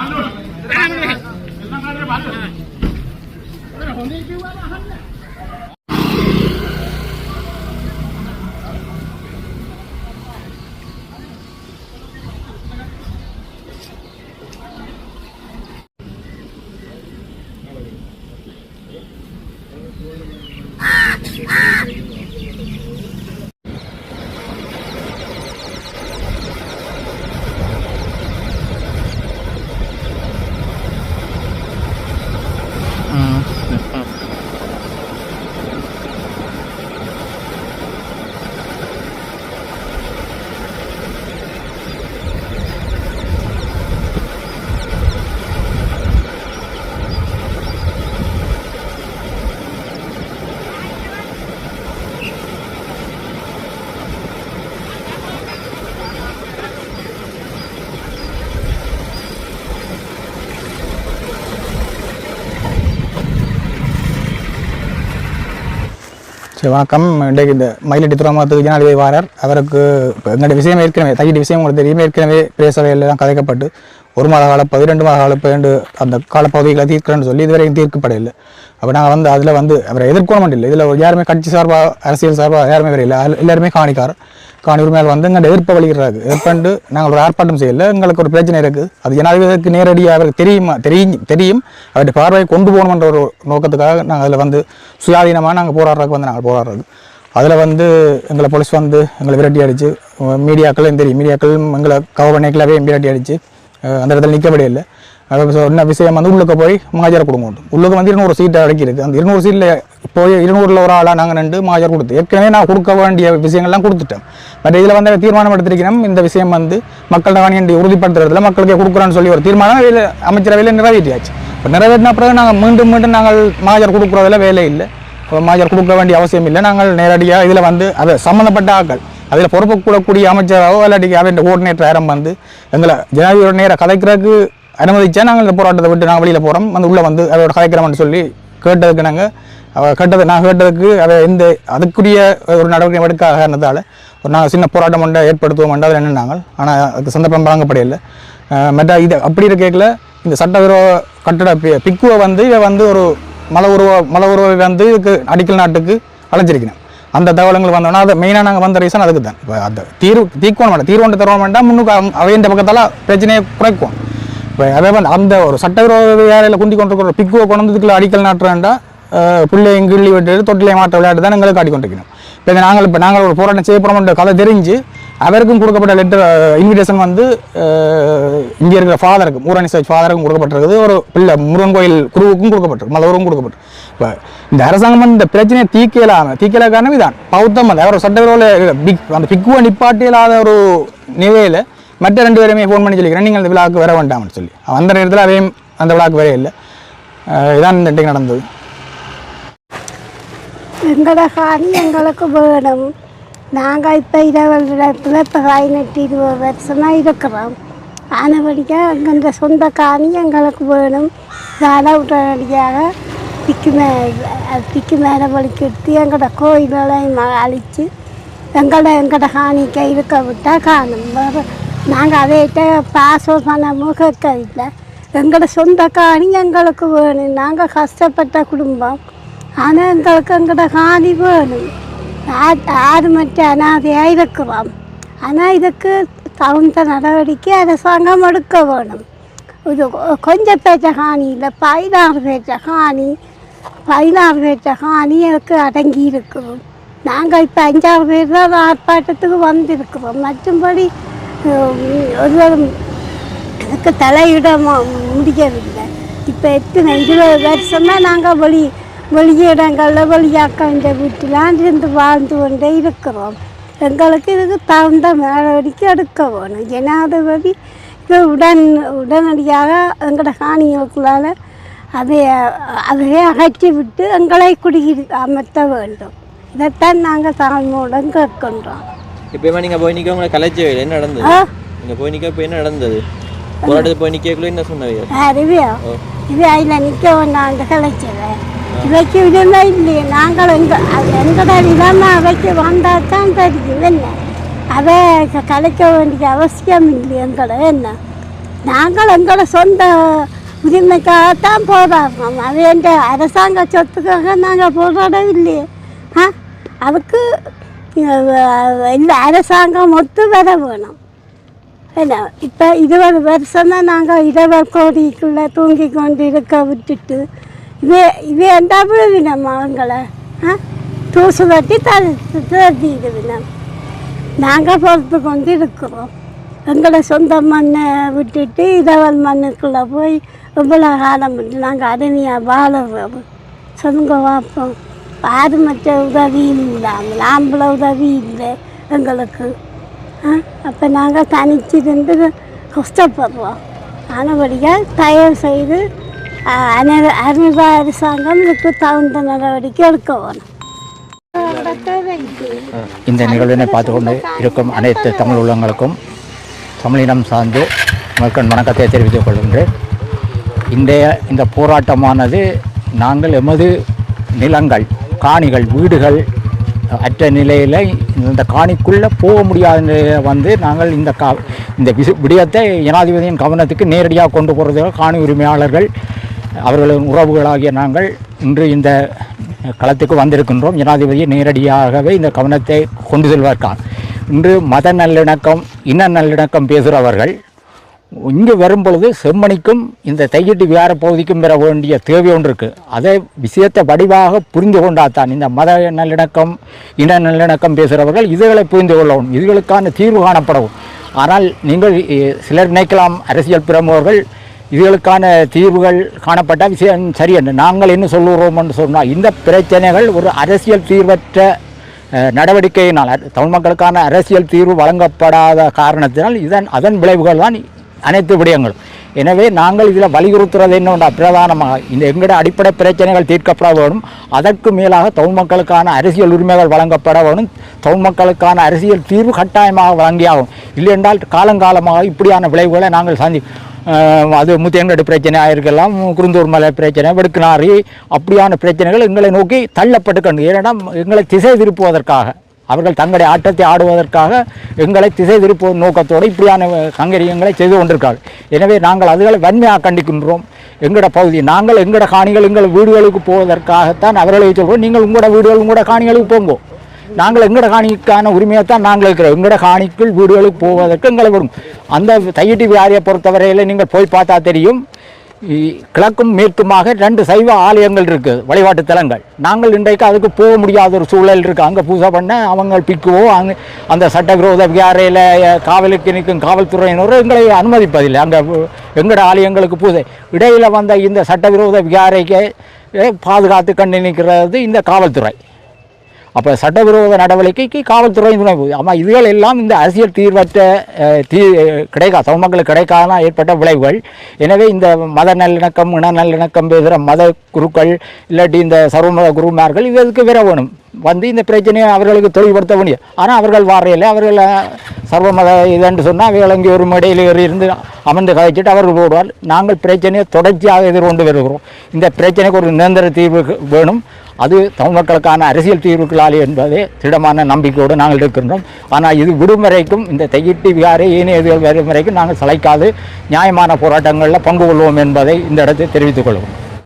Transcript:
ಬಾಲು ಎಲ್ಲ ಮಾಡ್ರೆ ಬಾಲು ಹೊಂದಿದ್ದೀವಲ್ಲ ಹಂಗೆ சரி வணக்கம் இன்றைக்கு இந்த மயிலட்டி துறைமுகத்துக்கு ஜனாதிபதி வாரர். அவருக்கு இப்போ எங்களுடைய விஷயம் ஏற்கனவே தையிட்டு விஷயம் உங்களுக்கு தெரியும் ஏற்கனவே பேசவையில் எல்லாம் கதைக்கப்பட்டு ஒரு மாத கால பதிரெண்டு மாத கால பேண்டு அந்த காலப்பகுதிகளை தீர்க்கிறேன்னு சொல்லி இதுவரைக்கும் தீர்க்கப்படவில்லை அப்போ நாங்கள் வந்து அதில் வந்து அவரை எதிர்க்கணும் இல்லை. இதில் யாருமே கட்சி சார்பாக அரசியல் சார்பாக யாருமே வரையில்லை எல்லாருமே காணிக்கார் காணி உரிமையால் வந்து எங்கள் எதிர்ப்பை வழிகிறாரு எதிர்ப்பண்டு நாங்கள் ஒரு ஆர்ப்பாட்டம் செய்யலை. எங்களுக்கு ஒரு பிரச்சனை இருக்குது அது ஜனாதிபதிக்கு நேரடியாக அவருக்கு தெரியுமா தெரியும் தெரியும். அவருடைய பார்வையை கொண்டு போகணுன்ற ஒரு நோக்கத்துக்காக நாங்கள் அதில் வந்து சுயாதீனமாக நாங்கள் போராடுறதுக்கு வந்து நாங்கள் போராடுறது. அதில் வந்து எங்களை போலீஸ் வந்து எங்களை விரட்டி அடித்து மீடியாக்களும் தெரியும். மீடியாக்களும் எங்களை கவர் பண்ணிக்கலாவே விரட்டி அடித்து அந்த இடத்துல நிற்கப்படே இல்லை. அது விஷயம் வந்து உள்ளுக்கு போய் மகாஜரை கொடுங்க உள்ளுக்கு வந்து இருநூறு சீட்டை அடக்கியிருக்கு. அந்த இருநூறு சீட்டில் போய் இருநூறுல ஒரு ஆளாக நாங்கள் ரெண்டு மாஜர் கொடுத்து. ஏற்கனவே நான் கொடுக்க வேண்டிய விஷயங்கள்லாம் கொடுத்துட்டேன். பட் இதில் வந்து தீர்மானம் எடுத்திருக்கிறோம் இந்த விஷயம் வந்து மக்கள் காணியண்டி உறுதிப்படுத்துறதுல மக்களுக்கு கொடுக்குறோன்னு சொல்லி ஒரு தீர்மானம் வேலை அமைச்சரவையில் நிறைவேற்றியாச்சு. இப்போ நிறைவேற்றின பிறகு நாங்கள் மீண்டும் மீண்டும் நாங்கள் மாஜர் கொடுக்குறதுல வேலை இல்லை. மாஜர் கொடுக்க வேண்டிய அவசியம் இல்லை. நாங்கள் நேரடியாக இதில் வந்து அதை சம்மந்தப்பட்ட ஆட்கள். அதில் பொறுப்பு கூடக்கூடிய அமைச்சராகவோ இல்லாட்டி அவன் கோஆர்டினேட்டர் யாரும் வந்து எங்களை ஜனாதிபதியோட நேராக கலைக்கிறதுக்கு அனுமதிச்சா நாங்கள் இந்த போராட்டத்தை விட்டு நாங்கள் வெளியில் போகிறோம் வந்து உள்ளே வந்து அதோட கலைக்கிறோம்னு சொல்லி கேட்டதுக்கு நாங்கள் கேட்டது நான் கேட்டதுக்கு அதை எந்த அதுக்குரிய ஒரு நடவடிக்கை எடுக்காத காரணத்தால் ஒரு நாங்கள் சின்ன போராட்டம் ஒன்றை ஏற்படுத்துவோம் அதில் நின்றாங்க ஆனால் அதுக்கு சந்தர்ப்பம் வழங்கப்படையில்லை மற்ற இது அப்படி இருக்கல இந்த சட்டவிரோத கட்டட பி- பிக்குவை வந்து இதை வந்து ஒரு மல உருவ மல உருவை வந்து இதுக்கு அடிக்கல் நாட்டுக்கு அழைச்சிருக்கணும் அந்த தகவலங்கள் வந்தோன்னா அது மெயினாக நாங்கள் வந்த ரீசன் அதுக்கு தான். இப்போ அந்த தீர்வு தீர்க்கணும் வேண்டாம் தீர்வு ஒன்று தருவோம் வேண்டாம் முன்னுக்கு அவையின் பக்கத்தால் பிரச்சனையை குறைக்கும். இப்போ அதே வந்து அந்த ஒரு சட்டவிரோத வேலையில் குண்டி கொண்டிருக்கிற பிக்குவை கொண்டு வந்து இதுக்குள்ள அடிக்கல் நாட்டுறேன்டா பிள்ளையும் கிள்ளி விட்டு தொட்டிலை மாற்ற விளையாட்டு தான் எங்களை காட்டிக்கொண்டிருக்கணும் இப்போ இந்த நாங்கள் இப்போ நாங்கள் ஒரு போராட்டம் செய்ய போகிறோம்ன்ற கதை தெரிஞ்சு அவருக்கும் கொடுக்கப்பட்ட லெட்டர் இன்விடேஷன் வந்து இங்கே இருக்கிற ஃபாதருக்கும் ஊரணி சர்ச் ஃபாதருக்கும் கொடுக்கப்பட்டிருக்குது. ஒரு பிள்ளை முருகன் கோயில் குருவுக்கும் கொடுக்கப்பட்டிருக்கு மலவருக்கும் கொடுக்கப்பட்டு இப்போ இந்த அரசாங்கம் வந்து இந்த பிரச்சனையை தீக்கலாம தீக்கல காரணம் இதான். பௌத்தம் வந்து அவர் சட்டவிரோத பிக் அந்த பிக்குவை நிப்பாட்டி இல்லாத ஒரு நிலையில் மற்ற ரெண்டு பேருமே ஃபோன் பண்ணி சொல்லிக்கிறேன். நீங்கள் அந்த விழாவுக்கு வர வேண்டாம்னு சொல்லி. அந்த நேரத்தில் அவையும் அந்த விழாவுக்கு வரவே இல்லை இதான் இந்த இன்றைக்கு நடந்தது. எங்களோட காணி எங்களுக்கு வேணும். நாங்கள் இப்போ இருபது இடத்துல இப்போ பதினெட்டு இருபது வருஷமாக இருக்கிறோம். ஆனபடியாக எங்கள் சொந்த காணி எங்களுக்கு வேணும். தான உடனடியாக திக்கு மே திக்கு மேலே வலிக்கிட்டு எங்களோட கோயிலெல்லாம் அழித்து எங்களோட எங்களோட காணிக்க இருக்க விட்டால் காணும். வேறு நாங்கள் அதைகிட்ட பாசம் பணமும் கேட்கவில்லை. எங்களோட சொந்த காணி எங்களுக்கு வேணும். நாங்கள் கஷ்டப்பட்ட குடும்பம். ஆனால் எங்களுக்கு எங்களோட காணி வேணும் ஆறு மற்ற அனாதையாக இருக்கிறோம் ஆனால் இதுக்கு தகுந்த நடவடிக்கை அரசாங்கம் எடுக்க வேணும் இது கொஞ்சம் பேச்ச காணி இல்லை பதினாறு பேச்ச காணி பதினாறு பேச்ச காணி எனக்கு அடங்கி இருக்கிறோம் நாங்கள் இப்போ அஞ்சாறு பேர் தான் ஆர்ப்பாட்டத்துக்கு வந்திருக்கிறோம் மற்றும்படி ஒருவரும் அதுக்கு தலையிட மு- முடியவில்லை இப்போ எத்தனை இருபது வருஷமாக நாங்கள் வெளி வெளியிடங்களில் வெளியாக்க வேண்டிய வீட்டிலாம் இருந்து வாழ்ந்து கொண்டே இருக்கிறோம். எங்களுக்கு இதுக்கு தகுந்த நடவடிக்கை எடுக்க வேணும். ஜனாதிபதி இது உடன் உடனடியாக எங்களோட காணிகளுக்குள்ளால் அதை அதையே அகற்றி விட்டு எங்களை குடியிரு அமர்த்த வேண்டும். இதைத்தான் நாங்கள் தாழ்மையுடன் கேட்கின்றோம். இப்போ நீங்கள் போய் நிற்க உங்களை கலைச்சவே என்ன நடந்தது? நீங்கள் போய் நிற்க இப்போ என்ன நடந்தது? போராட்டத்தில் போய் நிற்கக்குள்ள என்ன ஓ. இது அதில் நிற்க வேண்டாம் கலைச்சது இவைக்கு விதமே இல்லையே. நாங்கள் எங்கள் அது எங்களோட நிலைமை அவைக்கு வந்தால் தான் தெரியும். என்ன? அவை கலைக்க வேண்டிய அவசியம் இல்லை எங்களை. என்ன? நாங்கள் எங்களோட சொந்த உரிமைக்காகத்தான் போராடுறோம். அவன் அரசாங்க சொத்துக்காக நாங்கள் போராடவில்லையே. ஆ? அதுக்கு இல்லை அரசாங்கம் ஒத்து வர வேணும். என்ன? இப்போ இருபது வருஷம் தான் நாங்கள் இருபது கோடிக்குள்ளே தூங்கி கொண்டு இருக்க விட்டுட்டு இது இவே எந்த விழுவினம் அவங்கள ஆ? தூசு தட்டி தட்டி வினம். நாங்கள் பொறுத்து கொண்டு இருக்கிறோம் எங்களை சொந்த மண்ணை விட்டுட்டு இதவல் மண்ணுக்குள்ளே போய் இவ்வளோ காலம் விட்டு நாங்கள் அருமையாக வாழறோம். சொல்லுங்க பார்ப்போம். யாரு மற்ற உதவி இல்லாமல் ஆம்பளை உதவி இல்லை எங்களுக்கு. அப்போ நாங்கள் தனிச்சிருந்து கஷ்டப்படுறோம். ஆனபடியாக தயவு செய்து அருமைபா அரசாங்கம் இதுக்கு தகுந்த நடவடிக்கை எடுக்க வேணும் இந்த நிகழ்வினை பார்த்து கொண்டு இருக்கும் அனைத்து தமிழ் உள்ளங்களுக்கும் தமிழினம் சார்ந்து மக்கள் வணக்கத்தை தெரிவித்துக் கொள்கின்றேன். இன்றைய இந்த போராட்டமானது நாங்கள் எமது நிலங்கள் காணிகள் வீடுகள் அற்ற நிலையில் இந்த காணிக்குள்ளே போக முடியாத நிலையில் வந்து நாங்கள் இந்த கா இந்த விசு விடயத்தை ஜனாதிபதியின் கவனத்துக்கு நேரடியாக கொண்டு போகிறதுக்கு காணி உரிமையாளர்கள் அவர்களின் உறவுகளாகிய நாங்கள் இன்று இந்த களத்துக்கு வந்திருக்கின்றோம். ஜனாதிபதி நேரடியாகவே இந்த கவனத்தை கொண்டு செல்வதற்காக இன்று மத நல்லிணக்கம் இன நல்லிணக்கம் பேசுகிறவர்கள் இங்கு வரும்பொழுது செம்மணிக்கும் இந்த தையிட்டு வியார பகுதிக்கும் பெற வேண்டிய தேவை ஒன்று இருக்குது அதை விஷயத்தை வடிவாக புரிந்து கொண்டாதான் இந்த மத நல்லிணக்கம் இன நல்லிணக்கம் பேசுகிறவர்கள் இதுகளை புரிந்து கொள்ளவும் இதுகளுக்கான தீர்வு காணப்படவும். ஆனால் நீங்கள் சிலர் நினைக்கலாம் அரசியல் பிரமுகர்கள் இதுகளுக்கான தீர்வுகள் காணப்பட்டால் விஷயம் சரியென்று நாங்கள் என்ன சொல்லுகிறோம் என்று சொன்னால் இந்த பிரச்சனைகள் ஒரு அரசியல் தீர்வற்ற நடவடிக்கையினால் தமிழ் மக்களுக்கான அரசியல் தீர்வு வழங்கப்படாத காரணத்தினால் இதன் அதன் விளைவுகள் தான் அனைத்து விடயங்களும். எனவே நாங்கள் இதில் வலியுறுத்துறது என்னென்னா பிரதானமாக இந்த எங்களோட அடிப்படை பிரச்சனைகள் தீர்க்கப்பட வேணும் அதற்கு மேலாக தமிழ் மக்களுக்கான அரசியல் உரிமைகள் வழங்கப்பட வேணும் தமிழ் மக்களுக்கான அரசியல் தீர்வு கட்டாயமாக வழங்கியாகும். இல்லையென்றால் காலங்காலமாக இப்படியான விளைவுகளை நாங்கள் சந்தி அது முத்தியங்கடு பிரச்சனை ஆயிருக்கலாம் குருந்தூர் மலை பிரச்சனை வெடுக்கினாரி அப்படியான பிரச்சனைகள் எங்களை நோக்கி தள்ளப்பட்டு கண்டு ஏன்னா எங்களை திசை திருப்புவதற்காக அவர்கள் தங்களுடைய ஆட்டத்தை ஆடுவதற்காக எங்களை திசை திருப்புவதன் நோக்கத்தோடு இப்படியான கங்கரியங்களை செய்து கொண்டிருக்கார்கள் எனவே நாங்கள் அதுகளை வன்மையாக கண்டிக்கின்றோம். எங்களோட பகுதி நாங்கள் எங்களோட காணிகள் எங்கள் வீடுகளுக்கு போவதற்காகத்தான் அவர்களை சொல்கிறோம் நீங்கள் உங்களோட வீடுகள் உங்களோட காணிகளுக்கு போங்கோ. நாங்கள் எங்களோட காணிக்கான உரிமையை தான் நாங்கள் இருக்கிறோம் எங்களோட காணிக்குள் வீடுகளுக்கு போவதற்கு எங்களை விடும். அந்த தையிட்டி வியாரியை பொறுத்தவரையில் நீங்கள் போய் பார்த்தா தெரியும். கிழக்கும் மேற்குமாக ரெண்டு சைவ ஆலயங்கள் இருக்குது வழிபாட்டு தலங்கள். நாங்கள் இன்றைக்கு அதுக்கு போக முடியாத ஒரு சூழல் இருக்குது அங்கே பூஜை பண்ண அவங்க பிக்குவோ அங்கே அந்த சட்டவிரோத விகாரையில் காவலுக்கு நிற்கும் காவல்துறையினரும் எங்களை அனுமதிப்பதில்லை. அங்கே எங்களோட ஆலயங்களுக்கு பூஜை. இடையில் வந்த இந்த சட்டவிரோத விகாரைக்கு பாதுகாத்து கண்டு நிற்கிறது இந்த காவல்துறை. அப்போ சட்டவிரோத நடவடிக்கைக்கு காவல்துறை துணை ஆமாம் இதுகள் எல்லாம் இந்த அரசியல் தீர்வற்ற தீ கிடைக்கா தமிழ் மக்களுக்கு கிடைக்காத ஏற்பட்ட விளைவுகள். எனவே இந்த மத நல்லிணக்கம் இன நல்லிணக்கம் பேசுகிற மத குருக்கள் இல்லாட்டி இந்த சர்வமத குருமார்கள் இதற்கு வர வேணும் வந்து இந்த பிரச்சனையை அவர்களுக்கு தெளிவுபடுத்த முடியும் ஆனால் அவர்கள் வாரையில் அவர்கள் சர்வமத இதுன்னு சொன்னால் அவர்கள் இங்கே ஒரு மேடையில் இருந்து அமர்ந்து கதைச்சிட்டு அவர்கள் போடுவார் நாங்கள் பிரச்சனையை தொடர்ச்சியாக எதிர்கொண்டு வருகிறோம். இந்த பிரச்சனைக்கு ஒரு நிரந்தர தீர்வு வேணும். அது தமிழ் மக்களுக்கான அரசியல் தீர்வுகளால் என்பதே திடமான நம்பிக்கையோடு நாங்கள் இருக்கின்றோம். ஆனால் இது விடுமுறைக்கும் இந்த தையிட்டு விகாரை ஏனைய இதுகள் வரும் வரைக்கும் நாங்கள் சளைக்காது. நியாயமான போராட்டங்களில் பங்கு கொள்வோம் என்பதை இந்த இடத்தை தெரிவித்துக் கொள்வோம்